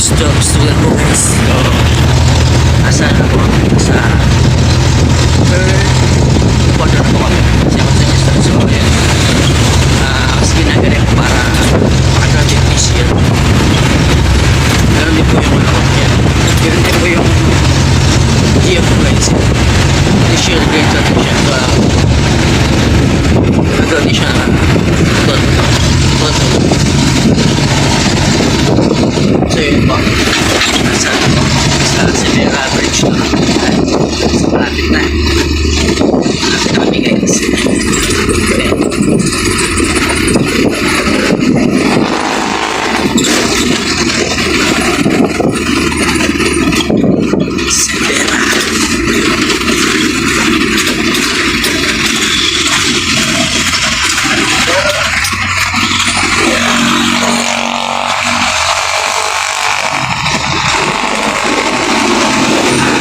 Mag-grade stu- student po guys. Asa na po sa third quarter na po kami. Second semester. So ayun. Ah, mas ginagawa ko para makagraduate this year. Meron din po yung ano ko. Yan. Meron din po yung GF ko guys. This year grade natin siya. So, nag-graduate siya na doon. Doon. So yun po. Nasa ano po. Sa severe average na. Sa malapit na. Malapit na kami guys. Ayan. Severe.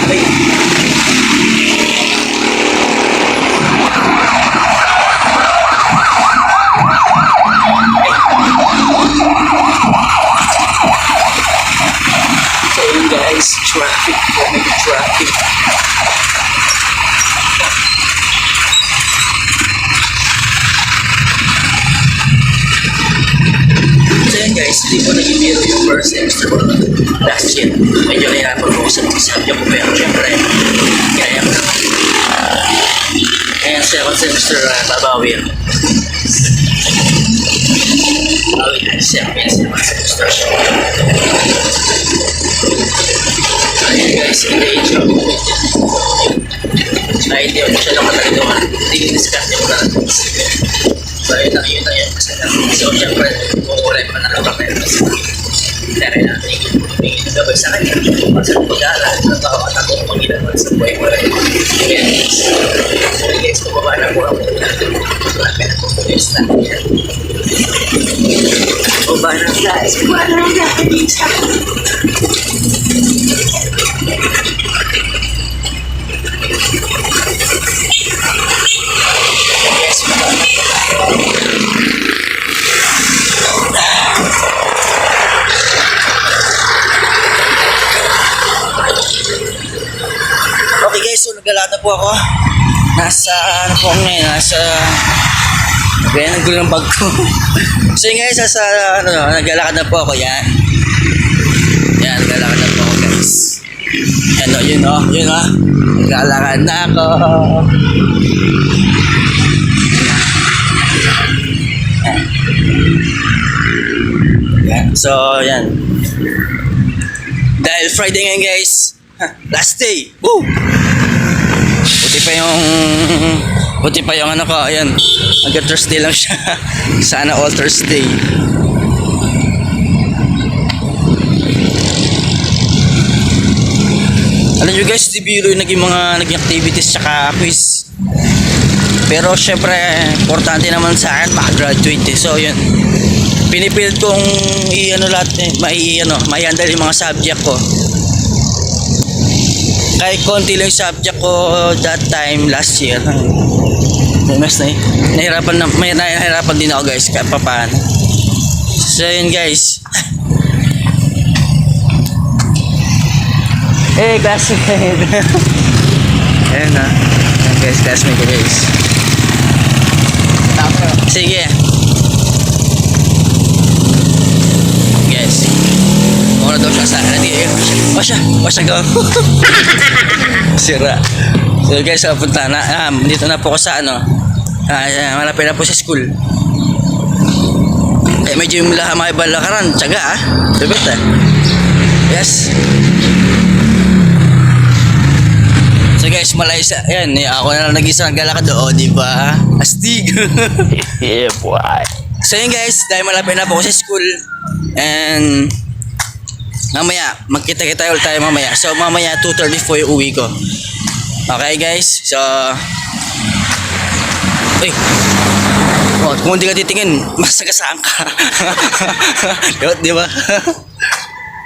Ay. So yun guys, traffic po, may traffic. So yun guys, hindi po naging biro yung first semester ko last year. Medyo nahirapan ako sa mga subject ko pero syempre, kaya ko naman. Kaya second semester, uh, babawi ako. Bawi na siya, second semester. Ayun guys, engage ako. Ay, hindi ako siya matalagawan. Hindi ko diskarte mo na. So, yun lang, yun lang yun. Kasi, so, syempre, nagabay sa kanya. At ako ang ginagawa sa buhay ko rin. Ayan, guys, bumaba na po ako. Marami na po po yung stand niya. Bumaba na guys. Bumaba na guys. Po ako. Nasa, ano po ako ngayon, nasa, kaya ang gulo ng bag ko. so yun guys, nasa, ano, naglalakad na po ako, yan. Yan, naglalakad na po ako guys. Yan o, yun o, yun o. Naglalakad na ako. Yan, so yan. Dahil Friday ngayon guys, last day. Woo! Buti pa yung buti pa yung ano ko, ayan. Hanggang Thursday lang siya. Sana all Thursday. Alam nyo guys, di biro yung naging mga naging activities tsaka quiz. Pero syempre, importante naman sa akin makagraduate eh. So yun, pinipilit kong i-ano lahat eh, mai, ano, mai-handle yung mga subject ko. Kahit konti lang subject ko that time last year. May mas na nahirapan na, may nahirapan din ako guys kahit pa paano. So yun guys. hey classmate. Ayan na. Ayan guys, classmate guys. Sige. Guys. Muna daw siya sa akin. Hindi, O siya. O siya go. Sira. So guys, so, punta na. Ah, dito na po ako sa ano. Ah, ah, malapit na po sa school. Eh, medyo yung lahat mga ibang lakaran. Tsaga ah. Bibit ah. Yes. So guys, malay sa, yan, eh, ako na lang nag-isa naglalakad doon, di ba? Astig. Yeah, boy. So yun guys, dahil malapit na po ako sa school and mamaya, magkita-kita ulit tayo mamaya. So mamaya 2.30 po yung uwi ko. Okay guys, so Uy! Oh, kung hindi ka titingin, masagasaan ka. di ba?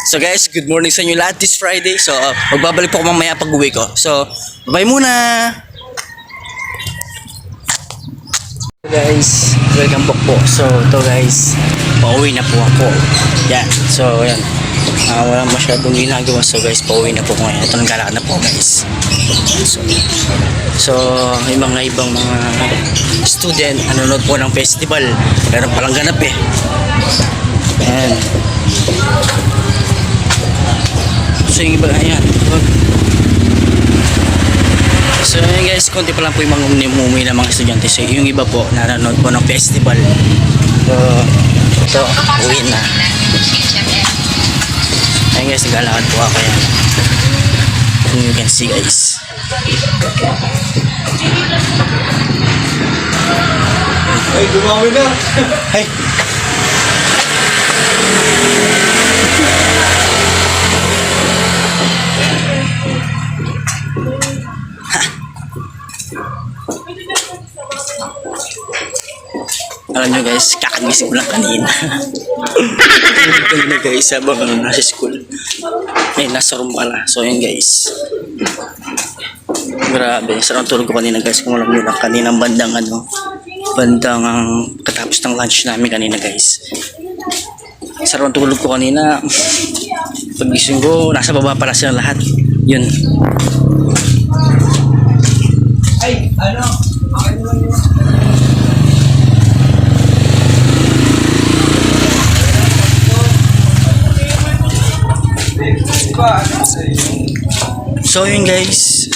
So guys, good morning sa inyo lahat this Friday. So, magbabalik po ako mamaya pag uwi ko. So, bye muna! guys, welcome back po. So, ito guys, pauwi na po ako. Yan. So, yan. Ah, wala masyadong ginagawa. So guys, pauwi na po ko ngayon. Ito naglalakad na po guys. So, so may mga ibang mga student nanonood po ng festival. Meron palang ganap eh. Ayan. So yung iba, ayan. So yun guys, konti pa lang po yung mga umumuwi ng mga estudyante. So yung iba po, nanonood po ng festival. So, ito, uwi na. Ayun guys, naglalakad po ako yan. Kung you can see guys. Ay, gumawi na. Ay! Alam nyo guys, kakagising ko lang kanina. kanina guys, habang ano, nasa school. Ay, nasa room pala. So yun guys. Grabe, sarang tulog ko kanina guys. Kung alam nyo lang, kaninang bandang ano, bandang ang katapos ng lunch namin kanina guys. Sarang tulog ko kanina. Pagising ko, nasa baba pala sila lahat. Yun. Ay, ano? Akin naman yun. Diba, ano sa'yo? So yun guys.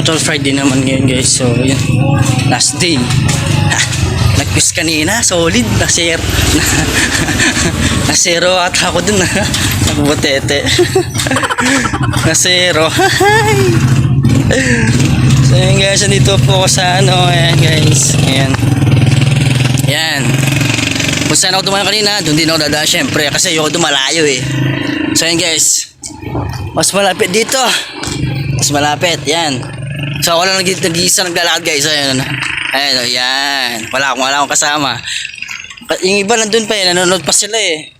Total Friday naman ngayon guys. So yun. Last day. Nag-quiz kanina. Solid. Na zero. Na, na zero at ako dun. Nagbutete. na zero. so yun guys. Nandito po ako sa ano. Ayan guys. Ayan. Ayan. Kung saan ako dumaan kanina, doon din ako dadaan syempre kasi ayoko dumalayo eh. So yun guys, mas malapit dito. Mas malapit, yan. So ako lang nag- nag-iisa naglalakad guys. Ayun, ayun, oh, yan. Wala akong, wala akong kasama. Yung iba nandun pa eh, nanonood pa sila eh.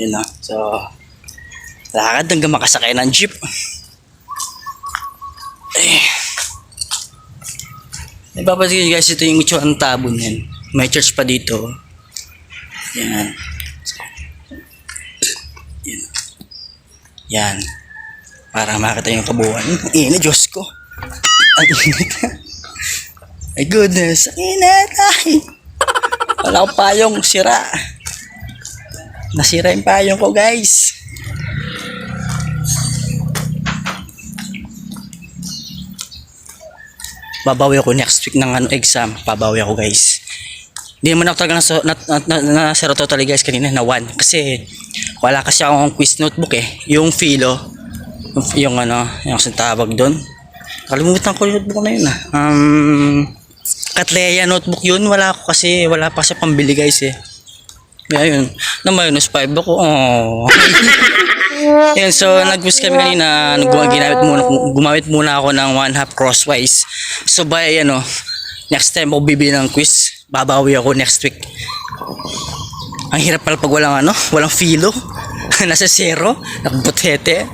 Yun na. So, lakad hanggang makasakay ng jeep. Eh. Ipapatigil guys, ito yung itsura ng tabon yan. May church pa dito. Yan. Yan. Yan. Para makita yung kabuuan. Ang init, Diyos ko. Ang init. My goodness. Ang init. Ay. Wala ko payong sira. Nasira yung payong ko guys. babawi ako next week ng ano exam babawi ako guys hindi naman ako talaga nasa, na, na, na, na, zero totally guys kanina na 1 kasi wala kasi akong quiz notebook eh. Yung filo yung, yung ano yung tawag doon kalimutan ko yung notebook na yun ah. Um, Katleya notebook yun. Wala ako kasi wala pa sa pambili guys eh. Kaya yun na minus 5 ako. Oh. Yan, so nag-quiz kami kanina, nag ginamit muna, gumamit muna ako ng one half crosswise. So by ano, next time ako bibili ng quiz, babawi ako next week. Ang hirap pala pag walang ano, walang filo. Nasa zero, nakabutete.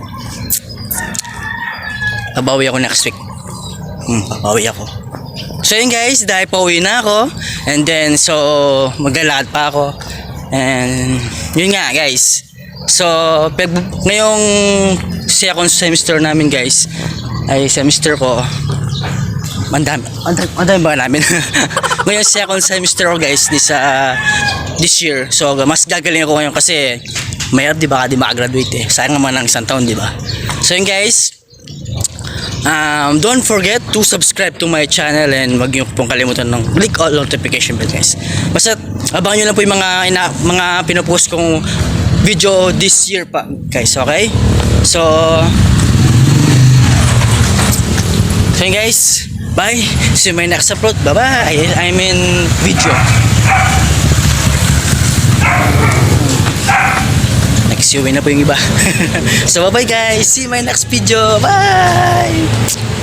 Babawi ako next week. Hmm, babawi ako. So yun guys, dahil pauwi na ako. And then, so, maglalakad pa ako. And, yun nga guys. So, pag, ngayong second semester namin guys, ay semester ko, mandami, mandami, ba namin? ngayong second semester ko guys, this, uh, this year. So, mas gagaling ako ngayon kasi, mayroon di ba, di makagraduate eh. Sayang naman ng isang taon, di ba? So, yun guys, Um, don't forget to subscribe to my channel and wag niyo pong kalimutan ng click all notification bell guys. Basta abangan niyo lang po yung mga ina, mga pinopost kong video this year pa guys, okay? So So guys, bye. See you my next upload. Bye-bye. I'm in video. Next na po yung iba. so bye-bye guys. See you my next video. Bye!